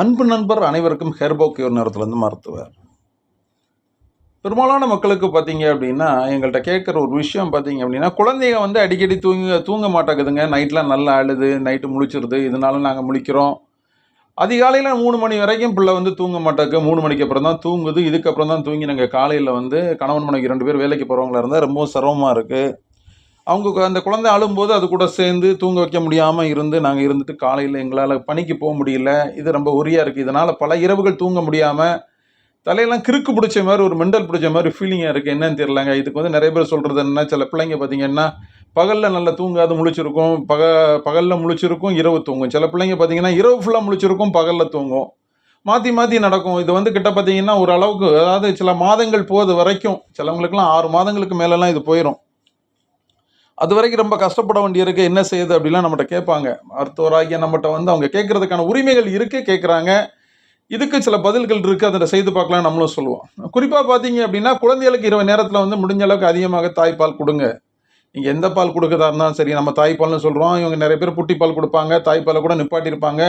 அன்பு நண்பர் அனைவருக்கும் ஹெர்போக்கியோர் நேரத்துலேருந்து மருத்துவர். பெரும்பாலான மக்களுக்கு பார்த்தீங்க அப்படின்னா எங்கள்கிட்ட கேட்குற ஒரு விஷயம் பார்த்தீங்க அப்படின்னா குழந்தைங்க வந்து அடிக்கடி தூங்க தூங்க மாட்டேங்குதுங்க. நைட்லாம் நல்லா அழுது நைட்டு முழிச்சிருது இதனால நாங்கள் முழிக்கிறோம். அதிகாலையில் மூணு மணி வரைக்கும் பிள்ளை வந்து தூங்க மாட்டேக்கு. மூணு மணிக்கு அப்புறம் தான் தூங்குது. இதுக்கப்புறம் தான் தூங்கி நாங்கள் காலையில் வந்து கணவன் மனைவி ரெண்டு பேர் வேலைக்கு போகிறவங்களா இருந்தால் ரொம்ப சிரமமாக இருக்குது அவங்க கு- அந்த குழந்தை அழும்போது அது கூட சேர்ந்து தூங்க வைக்க முடியாமல் இருந்து நாங்கள் இருந்துட்டு காலையில் எங்களால் பணிக்கு போக முடியல. இது ரொம்ப உரியாக இருக்குது இதனால் பல இரவுகள் தூங்க முடியாமல் தலையெல்லாம் கிறுக்கு பிடிச்ச மாதிரி ஒரு மெண்டல் பிடிச்ச மாதிரி ஃபீலிங்காக இருக்குது என்னன்னு தெரியலங்க. இதுக்கு வந்து நிறைய பேர் சொல்கிறது என்ன சில பிள்ளைங்க பார்த்தீங்கன்னா பகலில் நல்லா தூங்காது முழிச்சிருக்கும். பக பகலில் முழிச்சிருக்கும் இரவு தூங்கும். சில பிள்ளைங்க பார்த்தீங்கன்னா இரவு ஃபுல்லாக முழிச்சிருக்கும் பகலில் தூங்கும். மாற்றி மாற்றி நடக்கும். இது வந்து கிட்ட பார்த்தீங்கன்னா ஒரு அளவுக்கு அதாவது சில மாதங்கள் போகிறது வரைக்கும் சிலவங்களுக்குலாம் ஆறு மாதங்களுக்கு மேலெலாம் இது போயிடும் அது வரைக்கும் ரொம்ப கஷ்டப்பட வேண்டியிருக்கு. என்ன செய்யுது அப்படிலாம் நம்மகிட்ட கேட்பாங்க. மருத்துவராகிய நம்மகிட்ட வந்து அவங்க கேட்கறதுக்கான உரிமைகள் இருக்குது கேட்குறாங்க. இதுக்கு சில பதில்கள் இருக்குது அதை செய்து பார்க்கலாம் நம்மளும் சொல்லுவோம். குறிப்பாக பார்த்தீங்க அப்படின்னா குழந்தைகளுக்கு இரவு நேரத்தில் வந்து முடிஞ்ச அளவுக்கு அதிகமாக தாய்ப்பால் கொடுங்க. நீங்கள் எந்த பால் கொடுக்குறதா இருந்தாலும் சரி நம்ம தாய்ப்பால்னு சொல்கிறோம் இவங்க நிறைய பேர் புட்டி பால் கொடுப்பாங்க. தாய்ப்பாலை கூட நிப்பாட்டியிருப்பாங்க.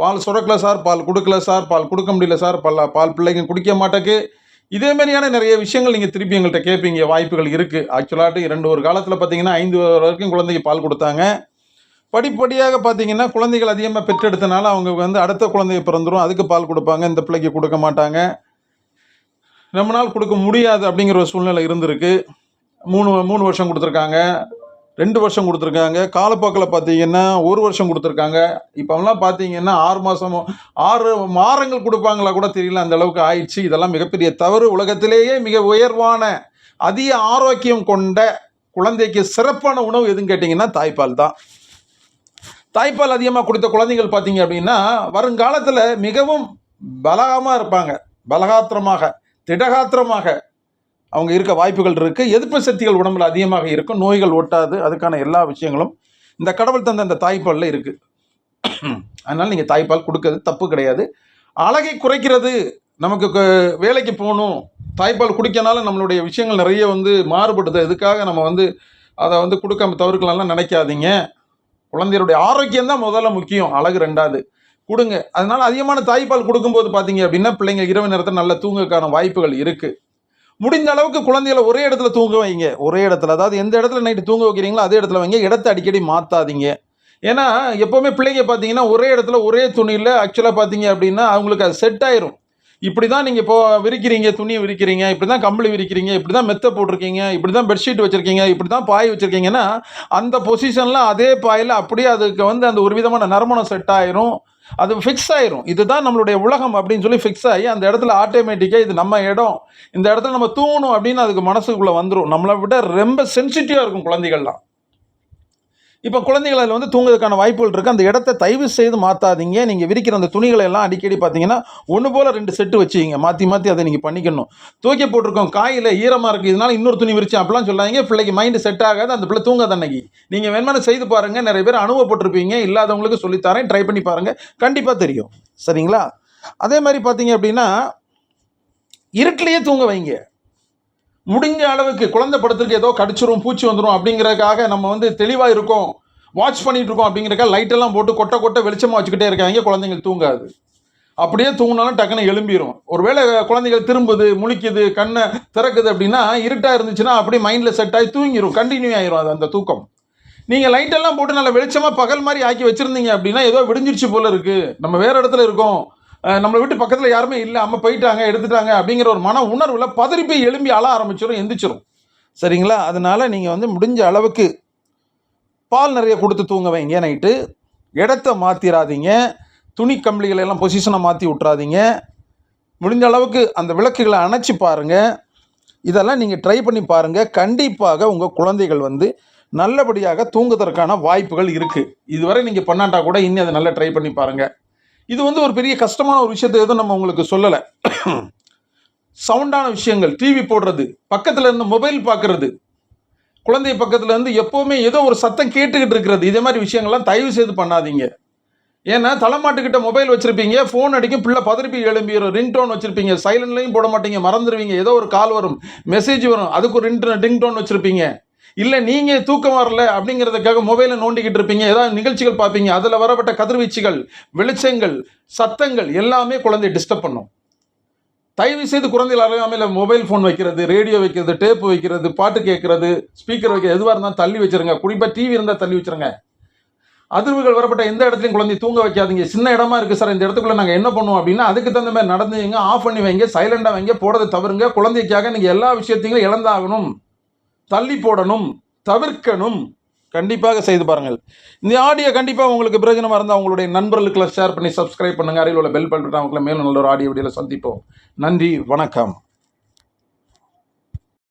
பால் சுரக்கல சார் பால் கொடுக்கல சார் பால் கொடுக்க முடியல சார் பல்ல பால் பிள்ளைங்க குடிக்க மாட்டேக்கு. இதே மாதிரியான நிறைய விஷயங்கள் நீங்கள் திருப்பி எங்கள்கிட்ட கேட்பீங்க வாய்ப்புகள் இருக்குது ஆக்சுவலாட்டு இரண்டு ஒரு காலத்தில் பார்த்தீங்கன்னா ஐந்து வரைக்கும் குழந்தைக்கு பால் கொடுத்தாங்க. படிப்படியாக பார்த்தீங்கன்னா குழந்தைகள் அதிகமாக பெற்றெடுத்தனால அவங்க வந்து அடுத்த குழந்தைய பிறந்துரும். அதுக்கு பால் கொடுப்பாங்க இந்த பிள்ளைக்கு கொடுக்க மாட்டாங்க. ரொம்ப நாள் கொடுக்க முடியாது அப்படிங்கிற ஒரு சூழ்நிலை இருந்திருக்கு. மூணு மூணு வருஷம் கொடுத்துருக்காங்க. ரெண்டு வருஷம் கொடுத்துருக்காங்க. காலப்போக்கில் பார்த்தீங்கன்னா ஒரு வருஷம் கொடுத்துருக்காங்க. இப்போலாம் பார்த்தீங்கன்னா ஆறு மாதமோ ஆறு மாதங்கள் கொடுப்பாங்களா கூட தெரியல அந்த அளவுக்கு ஆயிடுச்சு. இதெல்லாம் மிகப்பெரிய தவறு. உலகத்திலேயே மிக உயர்வான அதிக ஆரோக்கியம் கொண்ட குழந்தைக்கு சிறப்பான உணவு எதுன்னு கேட்டிங்கன்னா தாய்ப்பால் தான். தாய்ப்பால் அதிகமாக கொடுத்த குழந்தைகள் பார்த்தீங்க அப்படின்னா வருங்காலத்தில் மிகவும் பலகமாக இருப்பாங்க. பலகாத்திரமாக திடகாத்திரமாக அவங்க இருக்க வாய்ப்புகள் இருக்குது எதிர்ப்பு சக்திகள் உடம்புல அதிகமாக இருக்கும் நோய்கள் ஒட்டாது. அதுக்கான எல்லா விஷயங்களும் இந்த கடவுள் தந்த அந்த தாய்ப்பாலில் இருக்குது அதனால் நீங்கள் தாய்ப்பால் கொடுக்கறது தப்பு கிடையாது. அழகை குறைக்கிறது. நமக்கு வேலைக்கு போகணும். தாய்ப்பால் குடிக்கனால நம்மளுடைய விஷயங்கள் நிறைய வந்து மாறுபடுது. இதுக்காக நம்ம வந்து அதை வந்து கொடுக்காம தவிர்க்கலாம்லாம் நினைக்காதீங்க. குழந்தையுடைய ஆரோக்கியம் தான் முதல்ல முக்கியம். அழகு ரெண்டாவது. கொடுங்க. அதனால் அதிகமான தாய்ப்பால் கொடுக்கும்போது பார்த்தீங்க அப்படின்னா பிள்ளைங்க இரவு நேரத்தில் நல்லா தூங்கக்கான வாய்ப்புகள் இருக்குது முடிந்த அளவுக்கு குழந்தைகளை ஒரே இடத்துல தூங்க வைங்க. ஒரே இடத்துல. அதாவது எந்த இடத்துல நைட்டு தூங்க வைக்கிறீங்களோ அதே இடத்துல வைங்க. இடத்த அடிக்கடி மாற்றாதீங்க ஏன்னா எப்போவுமே பிள்ளைங்க பார்த்தீங்கன்னா ஒரே இடத்துல ஒரே துணியில் ஆக்சுவலாக பார்த்தீங்க அப்படின்னா அவங்களுக்கு அது செட் ஆயிரும். இப்படி தான் நீங்கள் இப்போ விரிக்கிறீங்க துணியை விரிக்கிறீங்க இப்படி தான் கம்பளி விரிக்கிறீங்க இப்படி தான் மெத்தை போட்டிருக்கீங்க இப்படி தான் பெட்ஷீட் வச்சுருக்கீங்க இப்படி தான் பாய் வச்சுருக்கீங்கன்னா அந்த பொசிஷனில் அதே பாயில் அப்படியே அதுக்கு வந்து அந்த ஒரு விதமான நறுமணம் செட் ஆயிரும். அது ஃபிக்ஸ் ஆயிரும். இதுதான் நம்மளுடைய உலகம் அப்படின்னு சொல்லி ஃபிக்ஸ் ஆகி அந்த இடத்துல ஆட்டோமேட்டிக்காக இது நம்ம இடம். இந்த இடத்துல நம்ம தூங்கணும் அப்படின்னு அதுக்கு மனசுக்குள்ளே வந்துடும் நம்மளை விட ரொம்ப சென்சிட்டிவாக இருக்கும் குழந்தைகள்லாம். இப்போ குழந்தைகள் அதில் வந்து தூங்குறதுக்கான வாய்ப்புகள் இருக்குது அந்த இடத்த தயவு செய்து மாற்றாதீங்க நீங்கள் விரிக்கிற அந்த துணிகளை எல்லாம் அடிக்கடி பார்த்தீங்கன்னா ஒன்று போல் ரெண்டு செட்டு வச்சுக்கிங்க. மாற்றி மாற்றி அதை நீங்கள் பண்ணிக்கணும். தூக்கி போட்டிருக்கோம். காயில் ஈரமாக இருக்குது இதனால் இன்னொரு துணி விரிச்சு அப்படிலாம் சொல்லாதீங்க. பிள்ளைக்கு மைண்டு செட் ஆகாது. அந்த பிள்ளை தூங்காத அன்னைக்கு. நீங்கள் வேணுமான செய்து பாருங்கள் நிறைய பேர் அனுபவப்பட்டிருப்பீங்க இல்லாதவங்களுக்கு சொல்லித்தரேன் ட்ரை பண்ணி பாருங்கள் கண்டிப்பாக தெரியும். சரிங்களா? அதே மாதிரி பார்த்தீங்க அப்படின்னா இருட்டிலேயே தூங்க வைங்க. முடிஞ்ச அளவுக்கு குழந்தை படத்துக்கு ஏதோ கடிச்சிரும் பூச்சி வந்துடும் அப்படிங்கிறதுக்காக நம்ம வந்து தெளிவாக இருக்கோம். வாட்ச் பண்ணிட்டு இருக்கோம் அப்படிங்கிறக்கா லைட்டெல்லாம் போட்டு கொட்டை கொட்டை வெளிச்சமாக வச்சுக்கிட்டே இருக்காங்க. குழந்தைங்க தூங்காது. அப்படியே தூங்கினாலும் டக்குன்னு எழும்பிடும் ஒருவேளை குழந்தைகள் திரும்புது முழிக்குது கண்ணை திறக்குது அப்படின்னா இருட்டாக இருந்துச்சுன்னா அப்படியே மைண்டில் செட் ஆகி தூங்கிடும் கண்டினியூ ஆயிரும் அது அந்த தூக்கம். நீங்கள் லைட்டெல்லாம் போட்டு நல்லா வெளிச்சமாக பகல் மாதிரி ஆக்கி வச்சுருந்தீங்க அப்படின்னா ஏதோ விடிஞ்சிருச்சு போல இருக்குது நம்ம வேறு இடத்துல இருக்கோம். நம்மளை விட்டு பக்கத்தில் யாருமே இல்லை அம்மா போயிட்டாங்க எடுத்துட்டாங்க அப்படிங்கிற ஒரு மன உணர்வில் பதறி போய் எழும்பி அழ ஆரம்பிச்சிடும் எந்திரிச்சிடும் சரிங்களா? அதனால நீங்கள் வந்து முடிஞ்ச அளவுக்கு பால் நிறைய கொடுத்து தூங்க வைங்க நைட்டு. இடத்த மாற்றிடாதீங்க துணி கம்பளிகளை எல்லாம் பொசிஷனை மாற்றி விட்றாதீங்க முடிஞ்ச அளவுக்கு அந்த விளக்குகளை அணைச்சி பாருங்கள் இதெல்லாம் நீங்கள் ட்ரை பண்ணி பாருங்கள் கண்டிப்பாக உங்கள் குழந்தைகள் வந்து நல்லபடியாக தூங்குவதற்கான வாய்ப்புகள் இருக்குது இதுவரை நீங்கள் பண்ணாட்டா கூட இன்னும் அதை நல்லா ட்ரை பண்ணி பாருங்கள் இது வந்து ஒரு பெரிய கஷ்டமான ஒரு விஷயத்தை எதுவும் நம்ம உங்களுக்கு சொல்லலை. சவுண்டான விஷயங்கள் டிவி போடுறது பக்கத்தில் இருந்து மொபைல் பார்க்குறது குழந்தை பக்கத்தில் இருந்து எப்போவுமே ஏதோ ஒரு சத்தம் கேட்டுக்கிட்டு இருக்கிறது. இதே மாதிரி விஷயங்கள்லாம் தயவு செய்து பண்ணாதீங்க. ஏன்னா தலைமாட்டுக்கிட்ட மொபைல் வச்சுருப்பீங்க ஃபோன் அடிக்கும் பிள்ளை பதறி எழும்பிடும் ரிங்டோன் வச்சுருப்பீங்க சைலண்ட்லையும் போட மாட்டீங்க மறந்துடுவீங்க ஏதோ ஒரு கால் வரும் மெசேஜ் வரும் அதுக்கு ஒரு ரிங் ரிங்டோன் வச்சுருப்பீங்க. இல்லை நீங்கள் தூக்கம் வரல அப்படிங்கிறதுக்காக மொபைலை நோண்டிக்கிட்டு இருப்பீங்க. ஏதாவது நிகழ்ச்சிகள் பார்ப்பீங்க. அதில் வரப்பட்ட கதிர்வீச்சுகள் வெளிச்சங்கள் சத்தங்கள் எல்லாமே குழந்தைய டிஸ்டர்ப் பண்ணும். தயவு செய்து குழந்தைகள் அருகாமையில் மொபைல் ஃபோன் வைக்கிறது ரேடியோ வைக்கிறது டேப்பு வைக்கிறது பாட்டு கேட்கறது ஸ்பீக்கர் வைக்கிறது எதுவாக இருந்தாலும் தள்ளி வச்சுருங்க. குறிப்பாக டிவி இருந்தால் தள்ளி வச்சிருங்க. அதிர்வுகள் வரப்பட்ட எந்த இடத்துலையும் குழந்தைய தூங்க வைக்காதீங்க. சின்ன இடமா இருக்குது சார் இந்த இடத்துக்குள்ள நாங்கள் என்ன பண்ணுவோம் அப்படின்னா அதுக்கு தகுந்த மாதிரி நடந்து வைங்க ஆஃப் பண்ணி வைங்க சைலண்டாக வைங்க போடுறதை தவறுங்க. குழந்தைக்காக நீங்கள் எல்லா விஷயத்தையும் இழந்தாகணும். தள்ளி போடணும் தவிர்க்கணும். கண்டிப்பாக செய்து பாருங்கள். இந்த ஆடியோ கண்டிப்பாக உங்களுக்கு பிரயோஜனமாக இருந்தால் உங்களுடைய நண்பர்களுக்கெல்லாம் ஷேர் பண்ணி சப்ஸ்கிரைப் பண்ணுங்கள் அருகில் உள்ள பெல் பட்டன் அவங்களை மேலும் நல்ல ஒரு ஆடியோ வீடியோவில் சந்திப்போம். நன்றி வணக்கம்.